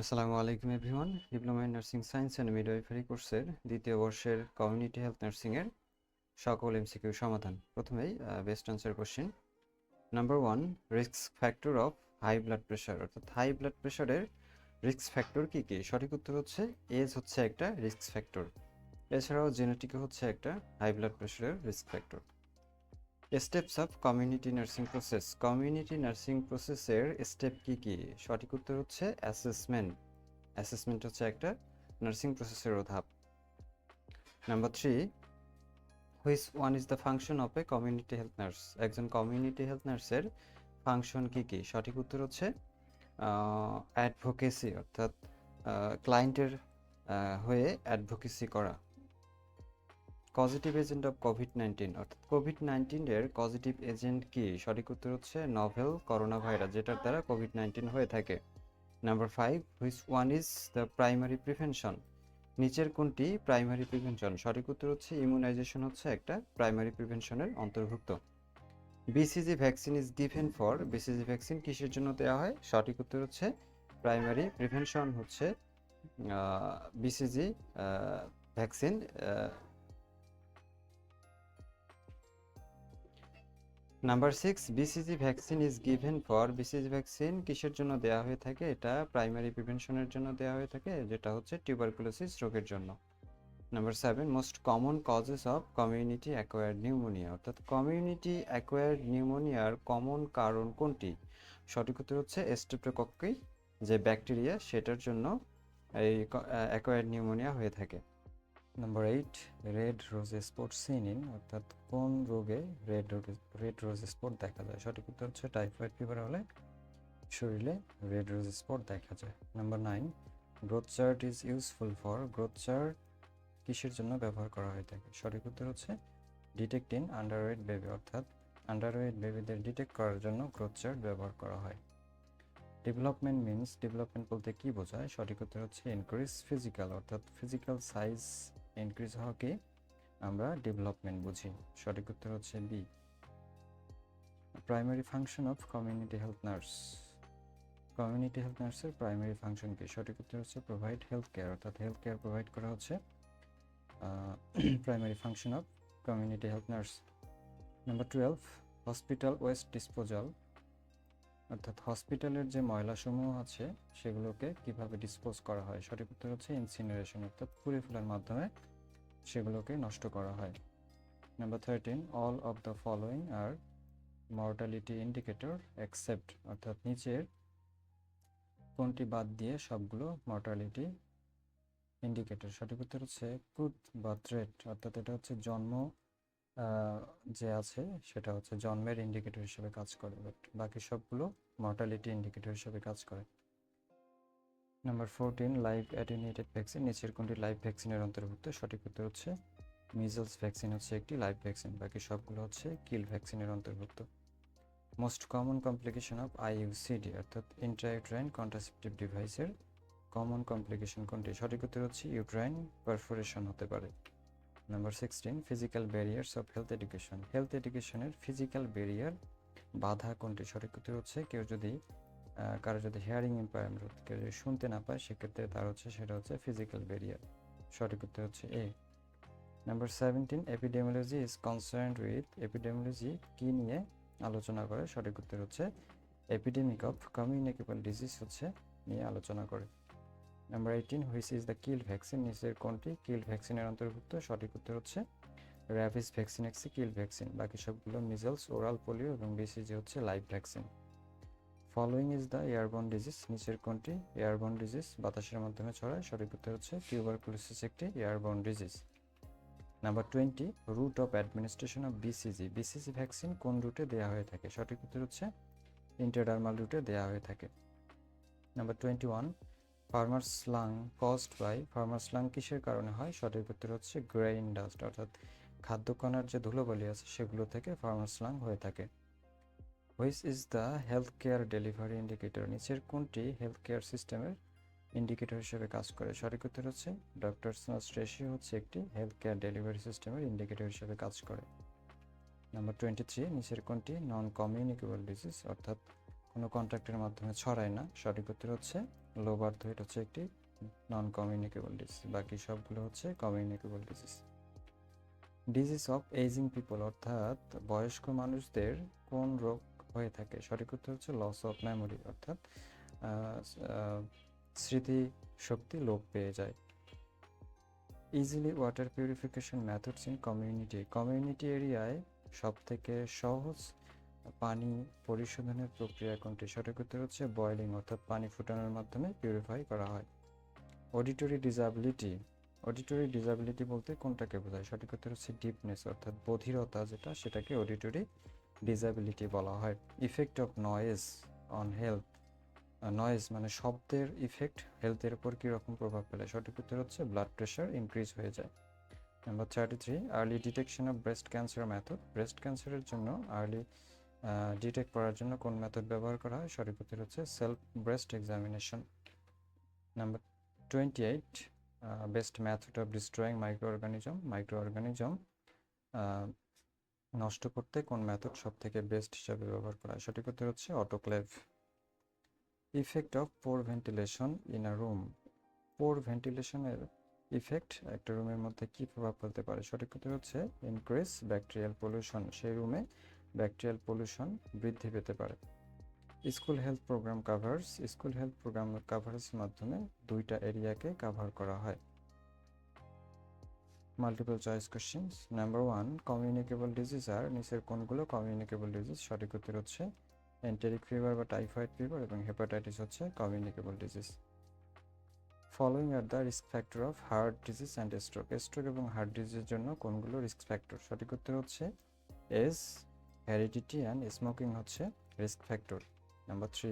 আসসালামু আলাইকুম everyone. Diploma in nursing science and midwifery কোর্সের দ্বিতীয় বর্ষের কমিউনিটি হেলথ নার্সিংয়ের সকল এমসিকিউ সমাধান। প্রথমেই best answer question number one risk factor of high blood pressure অর্থাৎ হাই ব্লাড প্রেশারের রিস্ক ফ্যাক্টর কী কী? সঠিক উত্তর হচ্ছে এজ হচ্ছে একটা রিস্ক ফ্যাক্টর এছাড়াও জেনেটিক হচ্ছে একটা হাই ব্লাড প্রেশারের risk factor steps of community nursing process community nursing প্রসেসের স্টেপ কি কি? সঠিক উত্তর হচ্ছে অ্যাসেসমেন্ট অ্যাসেসমেন্ট হচ্ছে একটা নার্সিং প্রসেসের ধাপ। Number three which one is the function of a community health nurse একজন কমিউনিটি হেলথ নার্সের ফাংশন কি কি? সঠিক উত্তর হচ্ছে অ্যাডভোকেসি অর্থাৎ ক্লায়েন্টের হয়ে অ্যাডভোকেসি করা। Positive agent of COVID nineteen অর্থাৎ কোভিড নাইন্টিনের পজিটিভ এজেন্ট কি? সঠিক উত্তর হচ্ছে নভেল করোনা ভাইরাস যেটার দ্বারা কোভিড নাইন্টিন হয়ে থাকে। Number five which one is the primary prevention নিচের কোনটি প্রাইমারি প্রিভেনশন সঠিক উত্তর হচ্ছে ইমিউনাইজেশন হচ্ছে একটা প্রাইমারি প্রিভেনশনের অন্তর্ভুক্ত। BCG vaccine is given for BCG vaccine কিসের জন্য দেওয়া হয়? সঠিক উত্তর হচ্ছে প্রাইমারি প্রিভেনশন হচ্ছে BCG vaccine number six BCG vaccine is given for BCG vaccine কিসের জন্য দেওয়া হয়ে থাকে? এটা প্রাইমারি প্রিভেনশনের জন্য দেওয়া হয়ে থাকে, যেটা হচ্ছে টিউবারকুলোসিস রোগের জন্য। Number seven most common causes of community acquired pneumonia অর্থাৎ কমিউনিটি অ্যাকোয়ার্ড নিউমোনিয়ার কমন কারণ কোনটি? সঠিক উত্তর হচ্ছে স্টেপ্টোকক্কি যে ব্যাকটেরিয়া সেটার জন্য এই অ্যাকোয়ার্ড নিউমোনিয়া হয়ে থাকে। Number eight red rose spot seen in অর্থাৎ কোন রোগে রেড রেড রোজ স্পট দেখা যায়? সঠিক উত্তর হচ্ছে টাইফয়েড ফিভার হলে শরীরে রেড রোজ স্পট দেখা যায়। Number nine growth chart is useful for growth chart কিসের জন্য ব্যবহার করা হয়ে থাকে সঠিক উত্তর হচ্ছে ডিটেক্টিং আন্ডারওয়েট বেবি অর্থাৎ আন্ডারওয়েট বেবিদের ডিটেক্ট করার জন্য গ্রোথ চার্ট ব্যবহার করা হয়। ডেভেলপমেন্ট মিনস ডেভেলপমেন্ট বলতে কি বোঝায়? সঠিক উত্তর হচ্ছে ইনক্রিজ ফিজিক্যাল অর্থাৎ ফিজিক্যাল সাইজ ইনক্রিজ হওয়াকে আমরা ডেভেলপমেন্ট বুঝি। সঠিক উত্তর হচ্ছে B primary function of community health nurse community health নার্সের প্রাইমারি ফাংশন কি? সঠিক উত্তর হচ্ছে প্রোভাইড হেলথ কেয়ার অর্থাৎ হেলথ কেয়ার প্রোভাইড করা হচ্ছে primary function of community health nurse number twelve hospital waste disposal অর্থাৎ হসপিটালের যে ময়লাসমূহ আছে, সেগুলোকে কীভাবে ডিসপোজ করা হয়? সঠিক উত্তর হচ্ছে ইনসিনারেশন অর্থাৎ পুড়ে ফেলার মাধ্যমে সেগুলোকে নষ্ট করা হয়। Number thirteen all of the following are mortality indicator accept অর্থাৎ নিচের কোনটি বাদ দিয়ে সবগুলো মর্টালিটি ইন্ডিকেটর সঠিক উত্তর হচ্ছে ক্রুথ বা থ্রেট অর্থাৎ এটা হচ্ছে জন্ম যে আছে সেটা হচ্ছে জন্মের ইন্ডিকেটর হিসেবে কাজ করে বাট বাকি সবগুলো মর্টালিটি ইন্ডিকেটর হিসেবে কাজ করে। Number fourteen live attenuated vaccine নিচের কোনটি লাইভ ভ্যাকসিনের অন্তর্ভুক্ত? সঠিক উত্তর হচ্ছে মিজলস ভ্যাকসিন হচ্ছে একটি লাইভ ভ্যাকসিন বাকি সবগুলো হচ্ছে কিল ভ্যাকসিনের অন্তর্ভুক্ত। Most common complication of IUCD অর্থাৎ ইন্ট্রাইউট্রাইন কন্ট্রাসেপটিভ ডিভাইসের কমন কমপ্লিকেশন কোনটি? সঠিক উত্তর হচ্ছে ইউট্রাইন পারফোরেশন হতে পারে। Number sixteen physical barriers of health education health এডুকেশনের ফিজিক্যাল ব্যারিয়ার বাধা কোনটি? সঠিক উত্তর হচ্ছে কেউ যদি কারও যদি হেয়ারিং ইম্পায়ারমেন্ট কেউ যদি শুনতে না পায়, সেক্ষেত্রে তার হচ্ছে, সেটা হচ্ছে ফিজিক্যাল ব্যারিয়ার সঠিক উত্তর হচ্ছে A number seventeen epidemiology is concern with epidemiology কী নিয়ে আলোচনা করে? সঠিক উত্তর হচ্ছে এপিডেমিক অফ কমিউনিকেবল ডিজিজ হচ্ছে, নিয়ে আলোচনা করে। Number eighteen which is the kill vaccine নিচের কোনটি? কিল ভ্যাকসিনের অন্তর্ভুক্ত। সঠিক উত্তর হচ্ছে র্যাবিস ভ্যাকসিন একটি কিল ভ্যাকসিন বাকি সবগুলো মিজলস ওরাল পোলিও এবং বিসিজি হচ্ছে live vaccine following is the airborne disease নিচের কোনটি? এয়ারবন ডিজিজ বাতাসের মাধ্যমে ছড়ায় সঠিক উত্তর হচ্ছে টিউবারকুলোসিস একটি airborne disease number twenty route of administration of BCG BCG vaccine কোন রুটে দেওয়া হয়ে থাকে? সঠিক উত্তর হচ্ছে ইন্টারডার্মাল রুটে দেওয়া হয়ে থাকে। Number twenty one farmers slang cost by farmer slang কিসের কারণে হয়? সঠিক উত্তর হচ্ছে গ্রেইন ডাস্ট অর্থাৎ খাদ্যকণার যে ধুলোবালি আছে, সেগুলো থেকে ফার্মার স্লাং হয়ে থাকে। Which is the health care delivery indicator নিচের কোনটি হেলথ কেয়ার সিস্টেমের ইন্ডিকেটর হিসেবে কাজ করে? সঠিক উত্তর হচ্ছে ডক্টর নার্স রেশিও হচ্ছে একটি হেলথ কেয়ার ডেলিভারি সিস্টেমের ইন্ডিকেটর হিসেবে কাজ করে। নাম্বার টোয়েন্টি থ্রি নিচের কোনটি নন কমিউনিকেবল ডিজিজ অর্থাৎ কোনো কন্ট্যাক্টের মাধ্যমে ছড়ায় না। সঠিক উত্তর হচ্ছে লো বার্থ ওয়েট হচ্ছে একটি নন কমিউনিকেবল ডিজিজ বাকি সবগুলো হচ্ছে communicable disease disease of aging people অর্থাৎ বয়স্ক মানুষদের কোন রোগ হয়ে থাকে। সঠিক উত্তর হচ্ছে লস অফ মেমোরি অর্থাৎ স্মৃতি শক্তি লোপ পেয়ে যায়। Easily water purification methods in community community এরিয়ায় সব থেকে সহজ পানি পরিশোধনের প্রক্রিয়া কোনটি? সঠিক উত্তর হচ্ছে বয়লিং অর্থাৎ পানি ফুটানোর মাধ্যমে পিউরিফাই করা হয়। অডিটরি ডিজাবিলিটি অডিটরি ডিসাবিলিটি বলতে কোনটাকে বোঝায়? সঠিক উত্তর হচ্ছে ডিপনেস অর্থাৎ বধিরতা যেটা, সেটাকে অডিটরি ডিসাবিলিটি বলা হয়। Effect of noise on health noise মানে শব্দের ইফেক্ট হেলথের উপর কীরকম প্রভাব ফেলে? সঠিক উত্তর হচ্ছে ব্লাড প্রেশার ইনক্রিজ হয়ে যায়। Number thirty three early detection of breast cancer method breast ক্যান্সারের জন্য আর্লি ডিটেক্ট করার জন্য কোন মেথড ব্যবহার করা হয়? সঠিক উত্তর হচ্ছে self breast examination number twenty eight best method of destroying microorganism microorganism নষ্ট করতে কোন মেথড সব থেকে বেস্ট হিসাবে ব্যবহার করা হয়? সঠিক উত্তর হচ্ছে autoclave effect of poor ventilation in a room poor ভেন্টিলেশনের effect একটা রুমের মধ্যে কি প্রভাব ফেলতে পারে? সঠিক উত্তর হচ্ছে ইনক্রিজ ব্যাকটেরিয়াল পলিউশন সেই রুমে ব্যাকটেরিয়াল পলিউশন বৃদ্ধি পেতে পারে। School health program covers school health program কাভারেজের মাধ্যমে দুইটা এরিয়াকে কাভার করা হয়। Multiple choice questions number one communicable disease are নিচের কোনগুলো কমিউনিকেবল ডিজিজ সঠিক উত্তর হচ্ছে এন্টেরিক ফিভার বা টাইফয়েড ফিভার এবং হেপাটাইটিস হচ্ছে communicable disease following are the risk factor of heart disease and stroke stroke এবং হার্ট ডিজিজের জন্য কোনগুলো রিস্ক ফ্যাক্টর সঠিক উত্তর হচ্ছে এস হ্যারিডিটি অ্যান্ড স্মোকিং হচ্ছে risk factor number three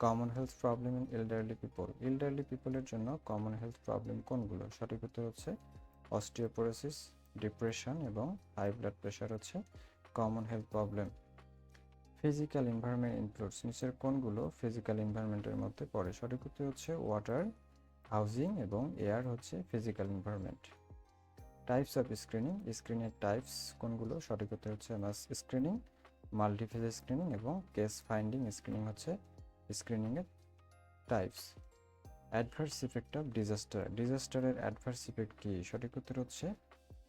common health problem in elderly people elderly পিপলের জন্য কমন হেলথ প্রবলেম কোনগুলো? সঠিক উত্তর হচ্ছে অস্টিওপোরোসিস, ডিপ্রেশন এবং হাই ব্লাড প্রেশার হচ্ছে common health problem physical environment includes নিচের কোনগুলো ফিজিক্যাল এনভায়রনমেন্টের মধ্যে পড়ে। সঠিক উত্তর হচ্ছে ওয়াটার হাউজিং এবং এয়ার হচ্ছে physical environment types of screening স্ক্রিনের টাইপস কোনগুলো সঠিক উত্তর হচ্ছে মাস স্ক্রিনিং মাল্টিফেজ স্ক্রিনিং এবং কেস ফাইন্ডিং স্ক্রিনিং হচ্ছে স্ক্রিনিংয়ের types adverse effect of disaster ডিজাস্টারের adverse effect কী? সঠিক উত্তর হচ্ছে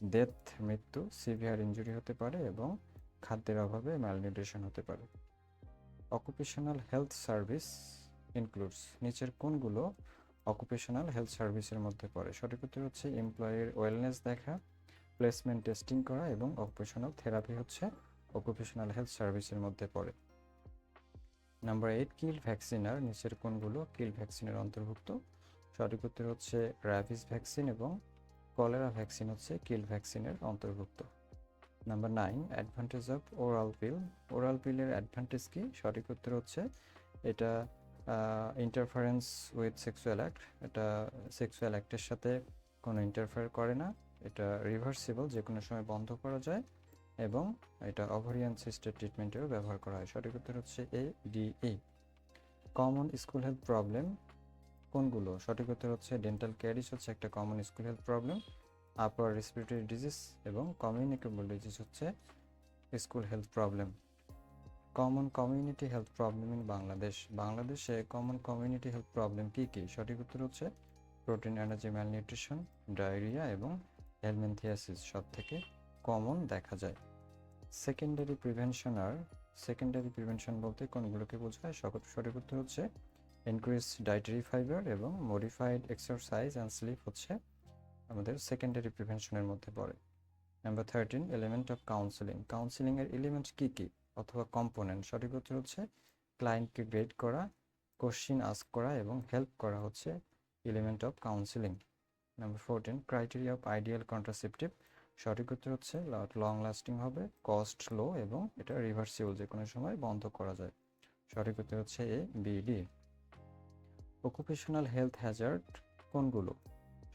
ডেথ মৃত্যু সিভিয়ার ইঞ্জুরি হতে পারে এবং খাদ্যের অভাবে ম্যালনিউট্রিশন হতে পারে। অকুপেশনাল হেলথ সার্ভিস ইনক্লুডস নিচের কোনগুলো অকুপেশনাল হেলথ সার্ভিসের মধ্যে পড়ে? সঠিক উত্তর হচ্ছে এমপ্লয়ের ওয়েলনেস দেখা প্লেসমেন্ট টেস্টিং করা এবং অকুপেশনাল থেরাপি হচ্ছে অকুপেশনাল হেলথ সার্ভিসের মধ্যে পড়ে। নাম্বার এইট কিল ভ্যাকসিনার নিচের কোনগুলো কিল ভ্যাকসিনের অন্তর্ভুক্ত। সঠিক উত্তর হচ্ছে র্যাবিস ভ্যাকসিন এবং কলেরা ভ্যাকসিন হচ্ছে কিল ভ্যাকসিনের অন্তর্ভুক্ত। Number nine advantage of oral pill oral পিলের advantage কি? সঠিক উত্তর হচ্ছে এটা ইন্টারফারেন্স উইথ সেক্সুয়াল অ্যাক্ট এটা সেক্সুয়াল অ্যাক্টের সাথে কোনো ইন্টারফেয়ার করে না। এটা রিভার্সিবল যে কোনো সময় বন্ধ করা যায়। এবং এটা ওভারিয়ান সিস্টের ট্রিটমেন্টেও ব্যবহার করা হয়। সঠিক উত্তর হচ্ছে A D E common school health problem কোনগুলো? সঠিক উত্তর হচ্ছে ডেন্টাল ক্যারিস হচ্ছে একটা common school health problem upper respiratory disease এবং কমিউনিকেবল ডিজিজ হচ্ছে school health problem common community health problem in Bangladesh বাংলাদেশে কমন কমিউনিটি হেলথ প্রবলেম কী কী? সঠিক উত্তর হচ্ছে প্রোটিন এনার্জি ম্যালনিউট্রিশন ডায়রিয়া এবং হেলমেন্থিয়াসিস সব থেকে কমন দেখা যায়। Secondary prevention are secondary prevention বলতে কোনগুলোকে বোঝায়? সকল সঠিক উত্তর হচ্ছে ইনক্রিজ ডায়েটারি ফাইবার এবং মডিফাইড এক্সারসাইজ অ্যান্ড স্লিপ হচ্ছে আমাদের সেকেন্ডারি প্রিভেনশনের মধ্যে পড়ে। Number thirteen element of counselling কাউন্সেলিংয়ের element কী কী? অথবা কম্পোনেন্ট সঠিক উত্তর হচ্ছে ক্লায়েন্টকে গ্রেড করা কোশ্চিন আস্ক করা এবং হেল্প করা হচ্ছে element of counselling number fourteen criteria of ideal contraceptive সঠিক উত্তর হচ্ছে লং লাস্টিং হবে কস্ট লো এবং এটা রিভার্সিবল যে কোনো সময় বন্ধ করা যায়। সঠিক উত্তর হচ্ছে A B D occupational health hazard কোনগুলো?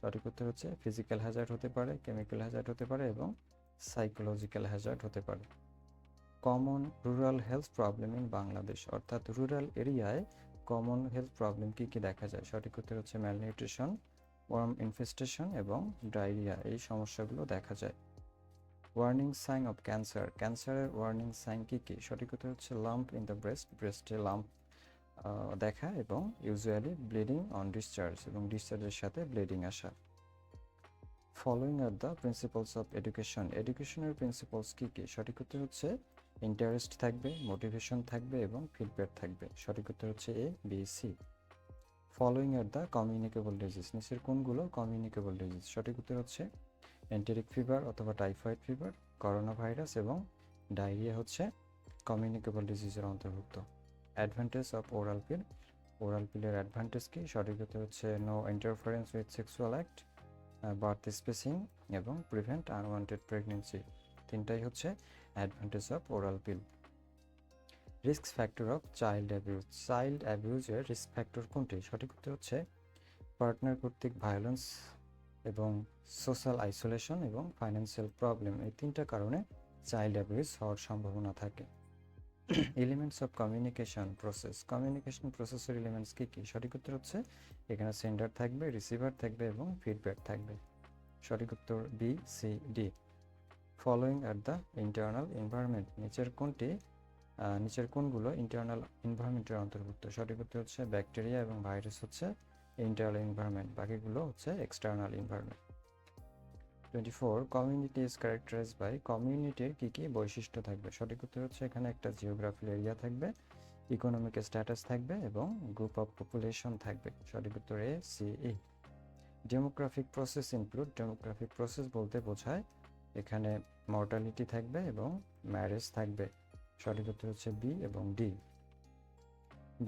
সঠিক উত্তর হচ্ছে ফিজিক্যাল হ্যাজার্ড হতে পারে কেমিক্যাল হ্যাজার্ড হতে পারে এবং সাইকোলজিক্যাল হ্যাজার্ড হতে পারে। Common rural health problem in Bangladesh অর্থাৎ রুরাল এরিয়ায় কমন হেলথ প্রবলেম কী কী দেখা যায়? সঠিক উত্তর হচ্ছে ম্যালনিউট্রিশন ওয়ার্ম ইনফেস্টেশন এবং ডায়রিয়া এই সমস্যাগুলো দেখা যায়। Warning sign of cancer. ক্যান্সারের ওয়ার্নিং সাইন কী কী? সঠিক কথা হচ্ছে লাম্প ইন দ্য ব্রেস্ট। ব্রেস্টে লাম্প দেখা এবং ইউজুয়ালি ব্লিডিং অন ডিসচার্জ এবং ডিসচার্জের সাথে ব্লিডিং আসা। Following are the principles of education. এডুকেশনের প্রিন্সিপালস কী কী? সঠিক উত্তর হচ্ছে ইন্টারেস্ট থাকবে, মোটিভেশন থাকবে এবং ফিডব্যাক থাকবে। সঠিক উত্তর হচ্ছে A, B, C. Following are the communicable disease নিচের কোনগুলো? কমিউনিকেবল ডিজিজ সঠিক উত্তর হচ্ছে এন্টেরিক ফিভার অথবা টাইফয়েড ফিভার করোনা ভাইরাস এবং ডায়রিয়া হচ্ছে কমিউনিকেবল ডিজিজের অন্তর্ভুক্ত। Advantage of oral pill oral পিলের advantage কি? সঠিক উত্তর হচ্ছে no interference with sexual act birth spacing এবং প্রিভেন্ট আনওয়ান্টেড প্রেগনেন্সি তিনটাই হচ্ছে advantage of oral pill risk factor of child abuse. Child অ্যাবিউজের risk factor কোনটি? সঠিক উত্তর হচ্ছে পার্টনার কর্তৃক ভায়োলেন্স এবং সোশ্যাল আইসোলেশন এবং ফাইন্যান্সিয়াল প্রবলেম। এই তিনটা কারণে চাইল্ড অ্যাবিউজ হওয়ার সম্ভাবনা থাকে। Elements of communication process. Communication প্রসেসের এলিমেন্টস কী কী? সঠিক উত্তর হচ্ছে এখানে সেন্ডার থাকবে, রিসিভার থাকবে এবং ফিডব্যাক থাকবে। সঠিক উত্তর B, C, D. Following are the internal environment. নিচের কোনটি নিচের কোনগুলো ইন্টারনাল এনভায়রনমেন্টের অন্তর্ভুক্ত। সঠিক উত্তর হচ্ছে ব্যাকটেরিয়া এবং ভাইরাস হচ্ছে ইন্টারনাল এনভায়রনমেন্ট বাকিগুলো হচ্ছে external environment twenty four community is characterize by কমিউনিটির কী কী বৈশিষ্ট্য থাকবে? সঠিক উত্তর হচ্ছে এখানে একটা জিওগ্রাফিক এরিয়া থাকবে ইকোনমিক স্ট্যাটাস থাকবে এবং গ্রুপ অফ পপুলেশন থাকবে। সঠিক উত্তর A C E demographic process include demographic process বলতে বোঝায় এখানে মর্টালিটি থাকবে এবং ম্যারেজ থাকবে। সঠিক উত্তর হচ্ছে বি এবং D.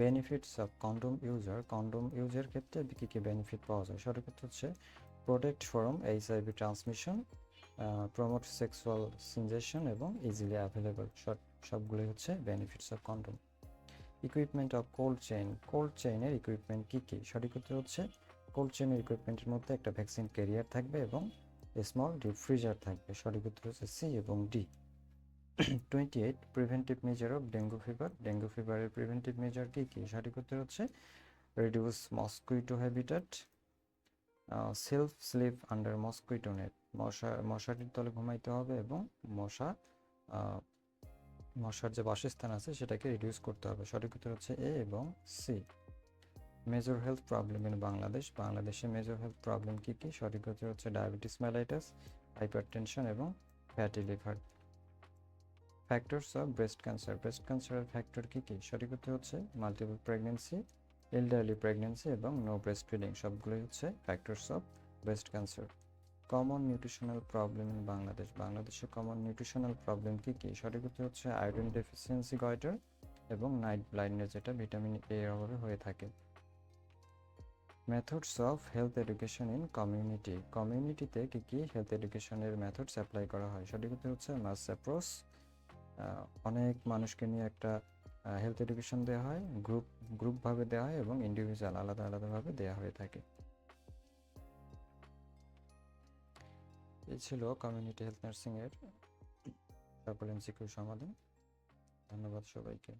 Benefits of condom user condom ইউজের ক্ষেত্রে কী কী বেনিফিট পাওয়া যায়? সঠিক উত্তর হচ্ছে protect from HIV transmission promote sexual sensation এবং ইজিলি অ্যাভেলেবল সবগুলোই হচ্ছে benefits of condom equipment of cold chain cold চেইনের equipment কী কী? সঠিক উত্তর হচ্ছে কোল্ড চেইনের ইকুইপমেন্টের মধ্যে একটা ভ্যাকসিন ক্যারিয়ার থাকবে এবং স্মল ডিপ ফ্রিজার থাকবে। সঠিক উত্তর হচ্ছে সি এবং D twenty eight preventive measure of dengue fever dengue ফিভারের preventive measure কী কী? সঠিক উত্তর হচ্ছে reduce mosquito habitat self sleep under mosquito net মশা মশারির তলে ঘুমাইতে হবে এবং মশা মশার যে বাসস্থান আছে সেটাকে রিডিউস করতে হবে। সঠিক উত্তর হচ্ছে এ এবং C major health problem in Bangladesh বাংলাদেশে মেজর হেলথ প্রবলেম কী কী? সঠিক উত্তর হচ্ছে ডায়াবেটিস মেলাইটাস হাইপারটেনশন এবং fatty liver factors of breast cancer breast ক্যান্সারের ফ্যাক্টর কী কী? সঠিক উত্তর হচ্ছে মাল্টিপল প্রেগনেন্সি এল্ডারলি প্রেগনেন্সি এবং নো ব্রেস্ট ফিডিং সবগুলোই হচ্ছে factors of breast cancer common nutritional problem in Bangladesh বাংলাদেশে কমন নিউট্রিশনাল প্রবলেম কী কী? সঠিক উত্তর হচ্ছে আয়োডিন ডেফিসিয়েন্সি গয়টার এবং নাইট ব্লাইন্ডনেস যেটা ভিটামিন এ এর অভাবে হয়ে থাকে। Methods of health education in community কমিউনিটিতে কী কী হেলথ এডুকেশনের মেথডস অ্যাপ্লাই করা হয়? সঠিক উত্তর হচ্ছে মাস অ্যাপ্রোচ অনেক মানুষকে নিয়ে একটা হেলথ এডুকেশন দেওয়া হয় গ্রুপ গ্রুপভাবে দেওয়া হয় এবং ইন্ডিভিজুয়াল আলাদা আলাদাভাবে দেওয়া হয়ে থাকে। এ ছিল কমিউনিটি হেলথ নার্সিংয়ের তারপর এনসিকিউ সমাধান। ধন্যবাদ সবাইকে।